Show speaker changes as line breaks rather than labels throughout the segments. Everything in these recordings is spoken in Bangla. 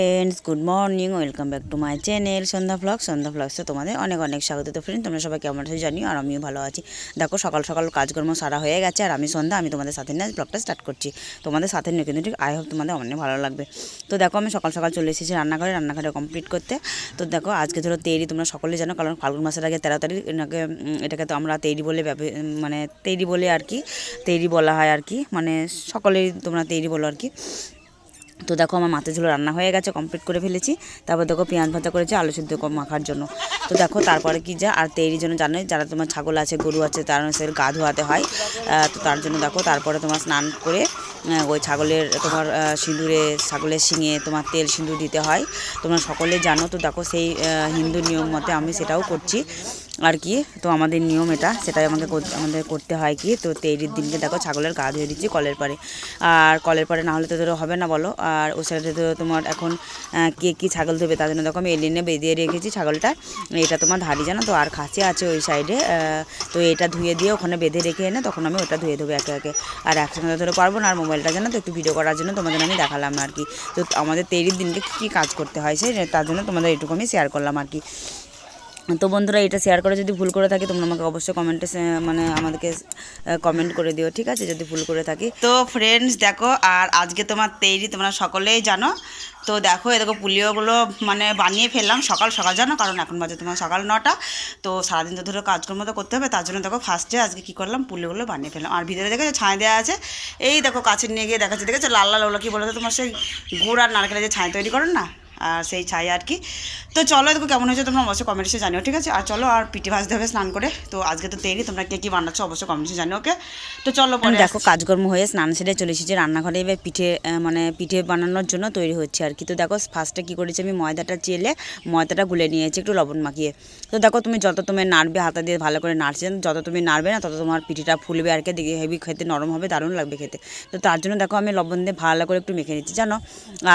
Friends good morning welcome back to my channel Sandhya blog Sandhya ব্লগসে তোমাদের অনেক অনেক স্বাগত। তো ফ্রেন্ড তোমরা সবাই কেমন আছো জানিও, আর আমিও ভালো আছি। দেখো, সকাল সকাল কাজকর্ম সারা হয়ে গেছে, আর আমি সন্ধ্যা, আমি তোমাদের সাথে নিয়ে ব্লগটা স্টার্ট করছি। তোমাদের সাথে নিয়ে কিন্তু ঠিক আই হোপ তোমাদের অনেক ভালো লাগবে। তো দেখো, আমি সকাল সকাল চলে এসেছি রান্নাঘরে রান্নাঘরে কমপ্লিট করতে। তো দেখো, আজকে ধরো তেরি, তোমরা সকলে জানো, কারণ ফাল্গুন মাসের আগে তেরো তারিখ, এনাকে এটাকে তো আমরা তেরি বলে মানে তেরি বলে আর কি, তেরি বলা হয় আর কি মানে সকলেই তোমরা তেরি বলো আর কি। তো দেখো আমার মাথা ঝুলো রান্না হয়ে গেছে কমপ্লিট করে ফেলেছি। তারপর দেখো পেঁয়াজ ভাজা করেছি, আলু সিদ্ধ মাখার জন্য। তো দেখো তারপরে কি যা, আর তৈরির জন্য জানোই যারা তোমার ছাগল আছে, গরু আছে, তার সে গা ধোয়াতে হয়। তো তার জন্য দেখো তারপরে তোমার স্নান করে ওই ছাগলের তোমার সিঁদুরে, ছাগলের শিঙে তোমার তেল সিঁদুর দিতে হয়। তোমরা সকলে জানো, তো দেখো সেই হিন্দু নিয়ম মতে আমি সেটাও করছি। আর কি, তো আমাদের নিয়ম এটা, সেটাই আমাকে আমাদের করতে হয় কি, তো তেইরির দিনকে দেখো ছাগলের গা ধুয়ে দিচ্ছি কলের পারে আর কলের পারে না হলে তো ধরো হবে না বলো, আর ও সাইডে তো তোমার এখন কে কী ছাগল ধরবে তার জন্য দেখো আমি এলিনে বেঁধিয়ে রেখেছি ছাগলটা, এটা তোমার ধারি জানো তো, আর খাসি আছে ওই সাইডে তো এটা ধুয়ে দিয়ে ওখানে বেঁধে রেখে এনে তখন আমি ওটা ধুয়ে দেবো একে একে। আর একসঙ্গে ধরে পারব না, আর মোবাইলটা জানো তো একটু ভিডিও করার জন্য তোমাদের আমি দেখালাম আর কি। তো আমাদের তেইরির দিনকে কী কাজ করতে হয় সেই তার জন্য তোমাদের এটুকু আমি শেয়ার করলাম আর কি। তো বন্ধুরা, এটা শেয়ার করে যদি ভুল করে থাকি, তোমরা আমাকে অবশ্যই কমেন্টে মানে আমাদেরকে কমেন্ট করে দিও, ঠিক আছে? যদি ভুল করে থাকি। তো ফ্রেন্ডস দেখো, আর আজকে তোমার তৈরি তোমরা সকলেই জানো। তো দেখো এ দেখো, পুলিওগুলো মানে বানিয়ে ফেললাম সকাল সকাল জানো? কারণ এখন বাজে তোমার সকাল নটা। তো সারাদিন তো ধরো কাজকর্ম তো করতে হবে, তার জন্য দেখো ফার্স্টে আজকে কী করলাম? পুলিওগুলো বানিয়ে ফেললাম। আর ভিতরে দেখেছ, ছাই দেওয়া আছে। এই দেখো, কাছে নিয়ে গিয়ে দেখাচ্ছে, দেখেছ? লাল লাল ওগুলো কী বলতো তোমার সেই গুড় আর নারকেলের যে ছাই তৈরি করো না? আর সেই ছাই আর কি। তো চলো দেখো কেমন হয়েছে তোমরা অবশ্যই কমেন্টসে জানিও, ঠিক আছে? আর চলো আর পিঠে ভাজতে হবে স্নান করে। তো আজকে তো তৈরি তোমরা কে কী বানাচ্ছ অবশ্যই কমেন্টসে জানিও, ওকে? তো চলো দেখো, কাজকর্ম হয়ে স্নান সেরে চলে এসেছি। রান্নাঘরে এবার পিঠে মানে পিঠে বানানোর জন্য তৈরি হচ্ছে আর কি। তো দেখো ফার্স্টে কী করেছি আমি, ময়দাটা চেলে ময়দাটা গুলে নিয়েছি একটু লবণ মাখিয়ে। তো দেখো, তুমি যত তুমি নাড়বে, হাতা দিয়ে ভালো করে নাড়ছে যত তুমি নাড়বে না, তত তোমার পিঠেটা ফুলবে আর কি, দেখে হেভি খেতে নরম হবে, দারুণ লাগবে খেতে। তো তার জন্য দেখো, আমি লবণ দিয়ে ভালো করে একটু মেখে নিচ্ছি, জানো?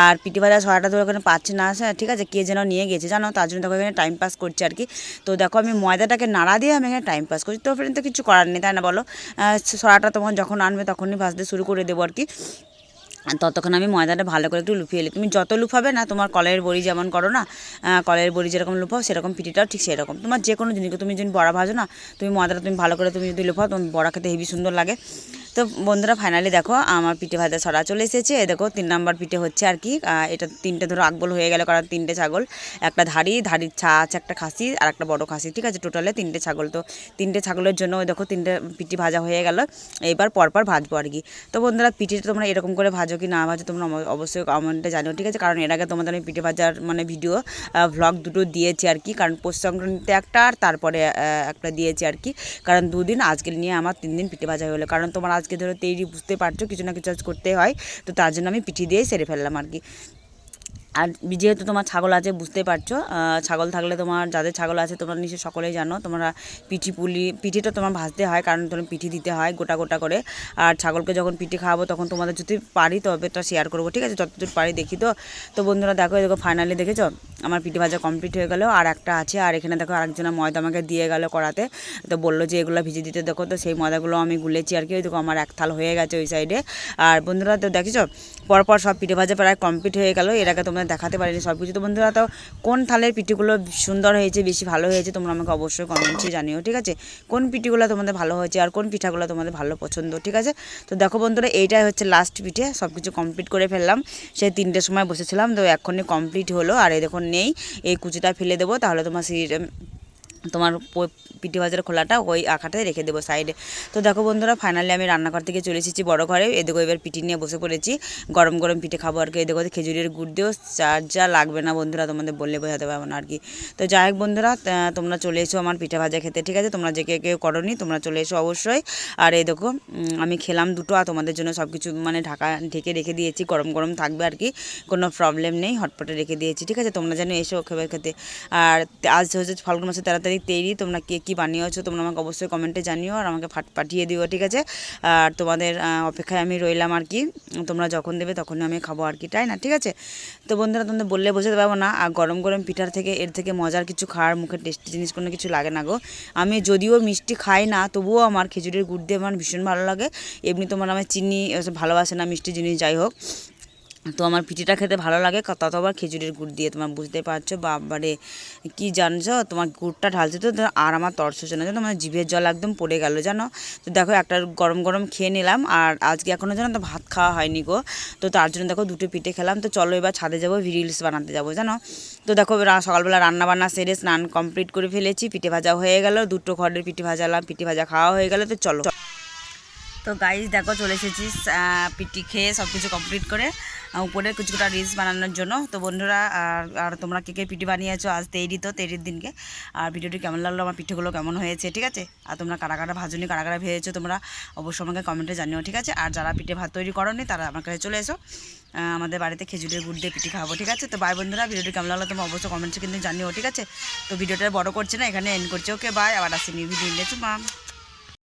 আর পিঠে ভাজা ছড়াটা তো ওখানে পাচ্ছি না ঠিক আছে, কে যেন নিয়ে গেছে, জানো? তার জন্য দেখো এখানে টাইম পাস করছি আর কি। তো দেখো আমি ময়দাটাকে নাড়া দিয়ে আমি এখানে টাইম পাস করছি। তো ফ্রেন্ড তো কিছু করার নেই, তাই না বলো? সরাটা তোমার যখন আনবে তখনই ভাজতে শুরু করে দেবো আর কি। ততক্ষণ আমি ময়দাটা ভালো করে একটু লুফিয়ে তুমি যত লুফাবে না, তোমার কলের বড়ি যেমন করো না কলের বড়ি যেরকম লুফাও, সেরকম পিঠিটাও ঠিক সেরকম। তোমার যে কোনো জিনিসকে তুমি যদি বড়া ভাজো না, তুমি ময়দাটা তুমি ভালো করে তুমি যদি লুফাও, তোমার বড়া খেতে হেবি সুন্দর লাগে। তো বন্ধুরা ফাইনালি দেখো, আমার পিঠে ভাজা ছড়া চলে এসেছে। দেখো, তিন নাম্বার পিঠে হচ্ছে আর কি এটা তিনটে ধরো আকবল হয়ে গেল, কারণ তিনটে ছাগল, একটা ধাড়ি, ধাড়ির ছা আছে একটা খাসি, আর একটা বড় খাসি, ঠিক আছে? টোটালে তিনটে ছাগল, তো তিনটে ছাগলের জন্য দেখো তিনটে পিঠে ভাজা হয়ে গেল। এবার পরপর ভাজবো আর কি। তো বন্ধুরা পিঠিটা তোমরা এরকম করে ভাজো কি না ভাজো, তোমরা অব- অবশ্যই কমেন্টে জানিও, ঠিক আছে? কারণ এর আগে তোমাদের আমি পিঠে ভাজার মানে ভিডিও ভ্লগ দুটো দিয়েছি আর কি, কারণ পৌষ সংক্রান্তিতে একটা আর তারপরে একটা দিয়েছি আর কি। কারণ দুদিন আজকে নিয়ে আমার তিন দিন পিঠে ভাজা হয়ে হলো কারণ তোমার আজকে ধরো তৈরি বুঝতে পারছ, কিছু না কিছু আজ করতে হয়। তো তার জন্য আমি পিঠি দিয়েই সেরে ফেললাম আর কি। আর যেহেতু তোমার ছাগল আছে, বুঝতে পারছ ছাগল থাকলে তোমার, যাদের ছাগল আছে, তোমরা নিশ্চয়ই সকলেই জানো, তোমরা পিঠি পুলি, পিঠিটা তোমার ভাজতে হয়, কারণ তোমার পিঠি দিতে হয় গোটা গোটা করে। আর ছাগলকে যখন পিঠে খাওয়াবো, তখন তোমাদের যদি পারি তবে এটা শেয়ার করব, ঠিক আছে? যতদূর পারি দেখি তো। তো বন্ধুরা দেখো দেখো ফাইনালি দেখেছ? আমার পিঠে ভাজা কমপ্লিট হয়ে গেলো, আর একটা আছে, আর এখানে দেখো আরেকজনের ময়দা আমাকে দিয়ে গেল করাতে তো বলল যে এগুলো ভিজে দিতে, দেখো তো সেই ময়দাগুলো আমি গুলেছি আর কি, ওই দেখো আমার এক থাল হয়ে গেছে ওই সাইডে আর বন্ধুরা তো দেখেছ, পরপর সব পিঠে ভাজা প্রায় কমপ্লিট হয়ে গেল, এর আগে তোমরা দেখাতে পারিনি সব কিছু তো বন্ধুরা তো কোন থালের পিঠিগুলো সুন্দর হয়েছে, বেশি ভালো হয়েছে, তোমরা আমাকে অবশ্যই কমেন্টসে জানিও, ঠিক আছে? কোন পিঠিগুলো তোমাদের ভালো হয়েছে আর কোন পিঠাগুলো তোমাদের ভালো পছন্দ, ঠিক আছে? তো দেখো বন্ধুরা, এইটাই হচ্ছে লাস্ট পিঠে সব কিছু কমপ্লিট করে ফেললাম। সেই তিনটের সময় বসেছিলাম, তো এখনই কমপ্লিট হলো, আর এই দেখুন নেই এই কুচিটা ফেলে দেবো তাহলে তোমার সেই তোমার পিঠে ভাজার খোলাটা ওই আঁকাটায় রেখে দেবো সাইডে তো দেখো বন্ধুরা ফাইনালি আমি রান্নাঘর থেকে চলে এসেছি বড় ঘরে। এদিকে এবার পিঠি নিয়ে বসে পড়েছি। গরম গরম পিঠে খাব আর কি। এদিকে খেজুরের গুড় দিয়েও চার যা লাগবে না বন্ধুরা, তোমাদের বললে বোঝাতে পারব না আর কি। তো যাই হোক বন্ধুরা তোমরা চলে এসো আমার পিঠে ভাজা খেতে, ঠিক আছে? তোমরা যে কে কেউ করনি, তোমরা চলে এসো অবশ্যই। আর এই দেখো আমি খেলাম দুটো আর তোমাদের জন্য সব কিছু মানে ঢাকা ঢেকে রেখে দিয়েছি। গরম গরম থাকবে আর কি, কোনো প্রবলেম নেই, হটপটে রেখে দিয়েছি, ঠিক আছে? তোমরা যেন এসো খেবে খেতে। আর আজ হচ্ছে ফাল্গুন মাসের তেরো তারিখ তৈরি তোমরা কে কী বানিয়েছো তোমরা আমাকে অবশ্যই কমেন্টে জানিও আর আমাকে পাঠিয়ে দিও, ঠিক আছে? আর তোমাদের অপেক্ষায় আমি রইলাম আর কি। তোমরা যখন দেবে তখনই আমি খাব আর কি, তাই না? ঠিক আছে? তো বন্ধুরা, তোমাদের বললে বোঝাতে পারব না, আর গরম গরম পিঠার থেকে, এর থেকে মজার কিছু খাওয়ার মুখে টেস্টি জিনিস কোনো কিছু লাগে না গো। আমি যদিও মিষ্টি খাই না, তবুও আমার খেজুরের গুড় দিয়ে আমার ভীষণ ভালো লাগে। এমনি তোমার আমার চিনি ভালোবাসে না মিষ্টি জিনিস, যাই হোক। তো আমার পিঠিটা খেতে ভালো লাগে তত আবার খিচুড়ির গুড় দিয়ে, তোমার বুঝতে পারছ। বাবারে, কি জানছো? তোমার গুড়টা ঢালছে তো আর আমার তর্স না, জানো? আমার জিভের জল একদম পড়ে গেল, জানো? তো দেখো, একটা গরম গরম খেয়ে নিলাম, আর আজকে এখনও জানো তো ভাত খাওয়া হয়নি গো। তো তার জন্য দেখো, দুটো পিঠে খেলাম। তো চলো এবার ছাদে যাব রিলস বানাতে যাব, জানো? তো দেখো সকালবেলা রান্না বান্না সেরে স্নান কমপ্লিট করে ফেলেছি, পিঠে ভাজা হয়ে গেল, দুটো ঘরের পিঠে ভাজালাম, পিঠে ভাজা খাওয়া হয়ে গেল, তো চলো। তো গাইজ দেখো, চলে এসেছিস পিটি খেয়ে সব কিছু কমপ্লিট করে। উপরে কিছুটা রিলস বানানোর জন্য। তো বন্ধুরা, আর আর তোমরা কে কে পিঠে বানিয়েছো, আজ তেইরি তো, তেইরির দিনকে। আর ভিডিওটি কেমন লাগল, আমার পিঠেগুলো কেমন হয়েছে, ঠিক আছে? আর তোমরা কারা কারা ভাজনি, কারা কারা ভেজেছো, তোমরা অবশ্যই আমাকে কমেন্টে জানিও, ঠিক আছে? আর যারা পিঠে ভাত তৈরি করনি, তারা আমার কাছে চলে এসো। আমাদের বাড়িতে খেজুরের গুড় দিয়ে পিঠে খাব, ঠিক আছে? তো বাই বন্ধুরা, ভিডিওটি কেমন লাগল তোমরা অবশ্যই কমেন্টে কিন্তু জানিও, ঠিক আছে? তো ভিডিওটা বড় করছে না, এখানে এন্ড করছে ওকে বাই আবার আসছি নিউ ভিডিও নিয়ে মা